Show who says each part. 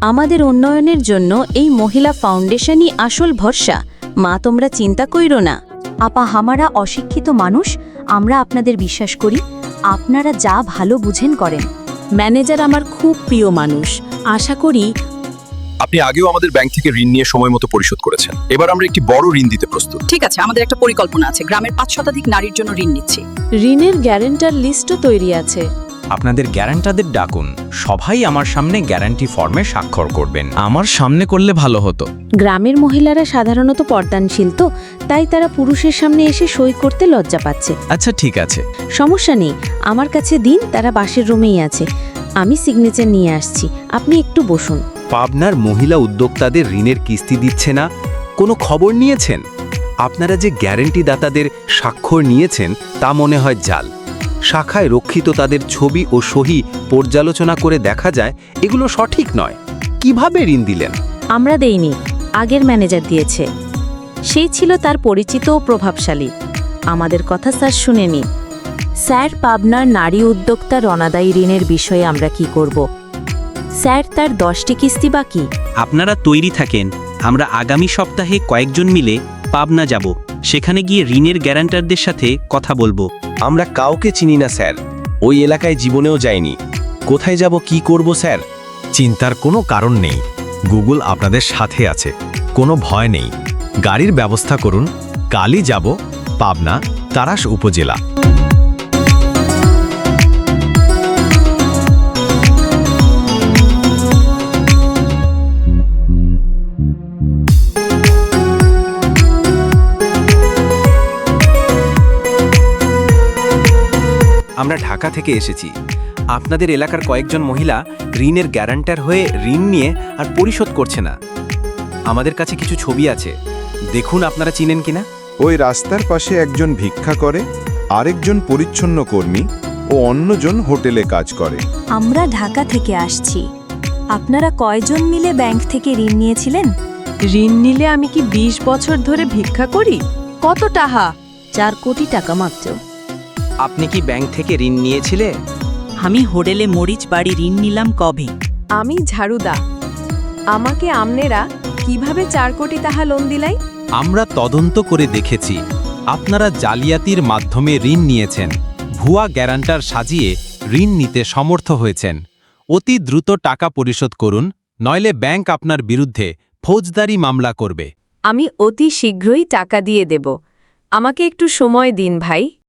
Speaker 1: আমাদের উন্নয়নের জন্য এই মহিলা ফাউন্ডেশনই আসল ভরসা। মা তোমরা চিন্তা কইর না।
Speaker 2: আপা হামারা অশিক্ষিত মানুষ আমরা আপনাদের বিশ্বাস করি আপনারা যা ভালো বুঝেন করেন।
Speaker 1: ম্যানেজার আমার খুব প্রিয় মানুষ আশা করি
Speaker 3: আপনি আগেও আমাদের ব্যাংক থেকে ঋণ নিয়ে সময় মতো পরিশোধ করেছেন। এবার আমরা একটি বড় ঋণ দিতে প্রস্তুত।
Speaker 4: ঠিক আছে আমাদের একটা পরিকল্পনা আছে। গ্রামের পাঁচ শতাধিক নারীর জন্য ঋণ নিচ্ছি।
Speaker 1: ঋণের গ্যারেন্টার লিস্টও তৈরি আছে।
Speaker 5: আপনাদের গ্যারান্টাদের ডাকুন। সবাই আমার সামনে গ্যারান্টি ফর্মে স্বাক্ষর করবেন। আমার সামনে করলে ভালো হতো।
Speaker 1: গ্রামের মহিলারা সাধারণত পর্দানশীল তো তাই তারা পুরুষের সামনে এসে সই করতে লজ্জা পাচ্ছে।
Speaker 5: আচ্ছা ঠিক আছে।
Speaker 1: সমস্যা নেই আমার কাছে দিন তারা বাসের রুমেই আছে। আমি সিগনেচার নিয়ে আসছি আপনি একটু বসুন।
Speaker 6: পাবনার মহিলা উদ্যোক্তাদের ঋণের কিস্তি দিচ্ছে না? কোনো খবর নিয়েছেন? আপনারা যে গ্যারেন্টি দাতাদের স্বাক্ষর নিয়েছেন তা মনে হয় জাল। শাখায় রক্ষিত তাদের ছবি ও সহি পর্যালোচনা করে দেখা যায় এগুলো সঠিক নয়। কীভাবে ঋণ দিলেন?
Speaker 1: আমরা দেইনি আগের ম্যানেজার দিয়েছে। সেই ছিল তার পরিচিত ও প্রভাবশালী। আমাদের কথা স্যার শুনেনি। স্যার পাবনার নারী উদ্যোক্তা রণাদায়ী ঋণের বিষয়ে আমরা কি করব? স্যার তার দশটি কিস্তি বাকি।
Speaker 7: আপনারা তৈরি থাকেন। আমরা আগামী সপ্তাহে কয়েকজন মিলে পাবনা যাব। সেখানে গিয়ে ঋণের গ্যারান্টারদের সাথে কথা বলব।
Speaker 8: আমরা কাউকে চিনি না, স্যার। ওই এলাকায় জীবনেও যায়নি কোথায় যাব, কি করব, স্যার?
Speaker 9: চিন্তার কোনো কারণ নেই। গুগল আপনাদের সাথে আছে। কোনো ভয় নেই। গাড়ির ব্যবস্থা করুন। কালই যাব, পাবনা, তারাস উপজেলা।
Speaker 6: আমরা ঢাকা থেকে এসেছি। আপনাদের এলাকার কয়েকজন মহিলা ঋণের গ্যারান্টার হয়ে ঋণ নিয়ে আর পরিশোধ করছে না। আমাদের কাছে কিছু ছবি আছে। দেখুন আপনারা চিনেন কিনা?
Speaker 10: ওই রাস্তার পাশে একজন ভিক্ষা করে আরেকজন পরিচ্ছন্ন কর্মী ও অন্যজন হোটেলে কাজ করে।
Speaker 2: আমরা ঢাকা থেকে আসছি। আপনারা কয়জন মিলে ব্যাংক থেকে ঋণ নিয়েছিলেন?
Speaker 11: ঋণ নিলে আমি কি ২০ বছর ধরে ভিক্ষা করি? কত টাহা?
Speaker 1: চার কোটি টাকা মাত্র।
Speaker 5: আপনি কি ব্যাংক থেকে ঋণ নিয়েছিলে?
Speaker 4: আমি হোটেলে মরিচ বাড়ি ঋণ নিলাম কবে?
Speaker 11: আমি ঝাড়ুদা। আমাকে আমনেরা কীভাবে চার কোটি টাহা লোন দিলাই?
Speaker 9: আমরা তদন্ত করে দেখেছি আপনারা জালিয়াতির মাধ্যমে ঋণ নিয়েছেন ভুয়া গ্যারান্টার সাজিয়ে ঋণ নিতে সমর্থ হয়েছেন। অতি দ্রুত টাকা পরিশোধ করুন নইলে ব্যাংক আপনার বিরুদ্ধে ফৌজদারি মামলা করবে।
Speaker 11: আমি অতি শীঘ্রই টাকা দিয়ে দেব। আমাকে একটু সময় দিন ভাই।